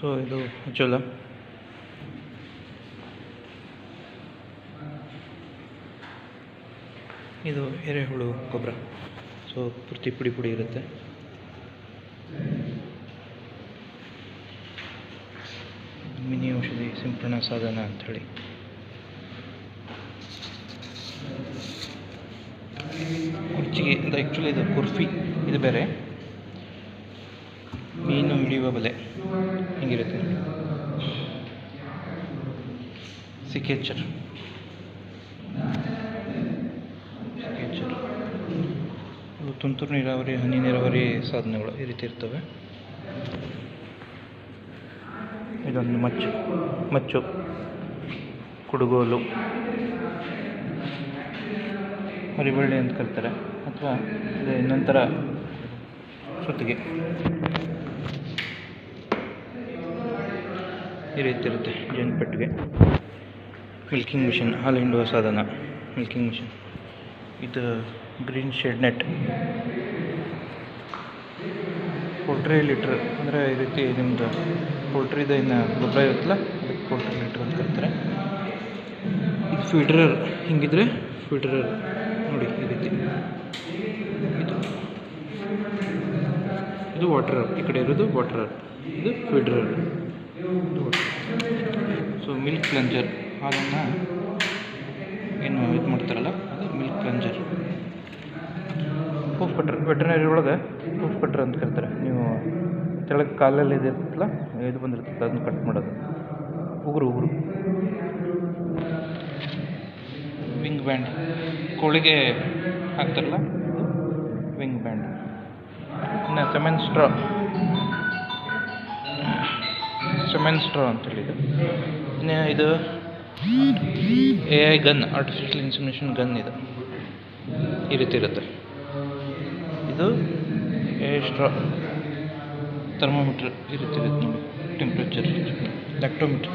So, ಇದು ಉಜ್ವಲ ಇದು ಎರೆಹುಳು ಗೊಬ್ಬರ ಸೊ ಪೂರ್ತಿ ಪುಡಿ ಪುಡಿ ಇರುತ್ತೆ. ಮಿನಿ ಔಷಧಿ ಸಿಂಪಡಣಾ ಸಾಧನ ಅಂಥೇಳಿ. ಕುರ್ಚಿಗೆ, ಇದು ಆ್ಯಕ್ಚುಲಿ ಇದು ಕುರ್ಫಿ, ಇದು ಬೇರೆ. ಬಲೆ ಹಿಂಗಿರುತ್ತೆ? ಇವು ತುಂತುರು ನೀರಾವರಿ, ಹನಿ ನೀರಾವರಿ ಸಾಧನಗಳು ಈ ರೀತಿ ಇರ್ತವೆ. ಇದೊಂದು ಮಚ್ಚು ಮಚ್ಚು, ಕುಡುಗೋಲು. ಮರಿಬಳ್ಳಿ ಅಂತ ಕರೀತಾರೆ. ಅಥವಾ ಇನ್ನೊಂಥರ ಸುತ್ತಿಗೆ. ಈ ರೀತಿ ಇರುತ್ತೆ ಜೇನುಪೆಟ್ಟಿಗೆ ಮಿಲ್ಕಿಂಗ್ ಮಿಷಿನ್ ಹಾಲು ಹಿಂಡುವ ಸಾಧನ. ಮಿಲ್ಕಿಂಗ್ ಮಿಷಿನ್ ಇದು green shade net poultry litter ಅಂದರೆ ಈ ರೀತಿ ನಿಮ್ಮದು ಪೋಲ್ಟ್ರಿದು ಇನ್ನು ಗೊಬ್ಬರ ಇರುತ್ತಲ್ಲ, ಅದಕ್ಕೆ ಪೋಲ್ಟ್ರಿ ಲೀಟ್ರ್ ಅಂತ ಕರೀತಾರೆ. ಇದು ಫೀಡ್ರರ್ ಹಿಂಗಿದ್ರೆ? ಫೀಡ್ರರ್ ನೋಡಿ, ಈ ರೀತಿ. ಇದು. ಇದು ವಾಟರ್ ಈ ಕಡೆ ಇರೋದು ವಾಟ್ರರ್ ಇದು ಸೊ ಮಿಲ್ಕ್ ಪ್ಲಂಜರ್ ಹಾಲನ್ನು ಏನು ಇದು ಮಾಡ್ತಾರಲ್ಲ, ಅದು milk plunger hoof cutter, veterinary ಒಳಗೆ ಹೂಫ್ ಕಟ್ರ್ ಅಂತ ಕರೀತಾರೆ. ನೀವು ಕೆಳಗೆ ಕಾಲಲ್ಲಿ ಇದಿರ್ತಲ್ಲ, ಇದು ಬಂದಿರ್ತದೆ, ಅದನ್ನ ಕಟ್ ಮಾಡೋದು. ಉಗುರು ಉಗುರು. Wing band. ಕೋಳಿಗೆ ಹಾಕ್ತಾರಲ್ಲ, ವಿಂಗ್ ಬ್ಯಾಂಡ್. ಇನ್ನು ಸೆಮೆನ್ ಸ್ಟ್ರಾ. ಸೆಮೆನ್ ಸ್ಟ್ರಾ ಅಂತೇಳಿ ಇದು A I gun artificial insemination gun ಇದು. ಈ ರೀತಿ ಇರುತ್ತೆ. ಇದು ಎ ಐ ಸ್ಟ್ರಾ ಥರ್ಮೋಮೀಟ್ರ್ ಈ ರೀತಿ ಇರುತ್ತೆ ನೋಡಿ ಟೆಂಪ್ರೇಚರ್ ಲ್ಯಾಕ್ಟೋಮೀಟ್ರ್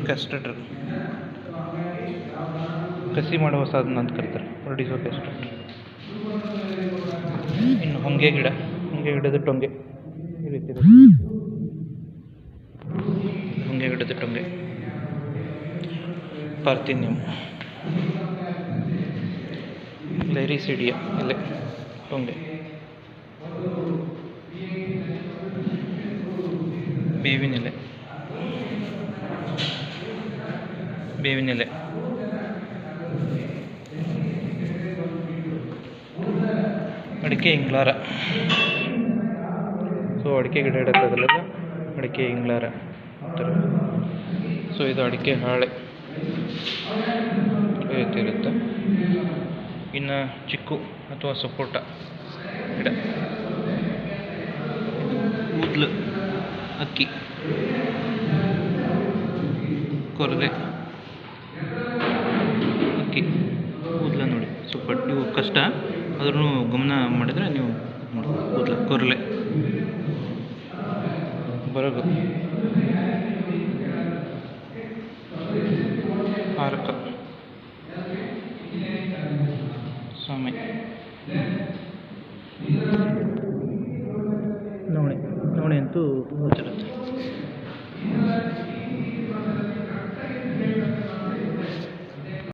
ಪ್ರೊಡ್ಯೂಸೋ ಕಸಿ ಮಾಡುವ ಸಾಧನ ಅಂತ ಕರೀತಾರೆ. ಪ್ರೊಡ್ಯೂಸೋ ಕ್ಯಾಸ್ಟ್ರೇಟರ್ ಇನ್ನು ಹೊಂಗೆ ಗಿಡ. ಹೊಂಗೆ ಗಿಡದ ಟೊಂಗೆ. ಈ ರೀತಿ ಹೊಂಗೆ ಗಿಡದ ಟೊಂಗೆ. ಪಾರ್ಥಿನ್ಯಮ್ ಲೈರಿಸಿಡಿಯ ಎಲೆ ಟೊಂಗೆ. ಬೇವಿನೆಲೆ. ಬೇವಿನೆಲೆ. ಅಡಿಕೆ ಇಂಗ್ಲಾರ. ಸೊ ಅಡಿಕೆ ಗಿಡ ಇಡೋಕ್ಕಾಗಲ್ಲ ಅಡಿಕೆ ಇಂಗ್ಲಾರ. ಸೊ ಇದು ಅಡಿಕೆ ಹಾಳೆ. ಇರುತ್ತೆ ಇನ್ನು ಚಿಕ್ಕು ಅಥವಾ ಸಪೋಟ ಗಿಡ. ಕೂದಲು, ಅಕ್ಕಿ ಕೊರಲೆ ಕಷ್ಟ ಆದ್ರೂ ಗಮನ ಮಾಡಿದರೆ ನೀವು ಕೂದಲ ಕೊರಲೆ ಬರಗು. ಹಾರಕ. ಸ್ವಾಮಿ. ನವಣೆ ನವಣೆ ಅಂತೂ ಗೋಚರುತ್ತೆ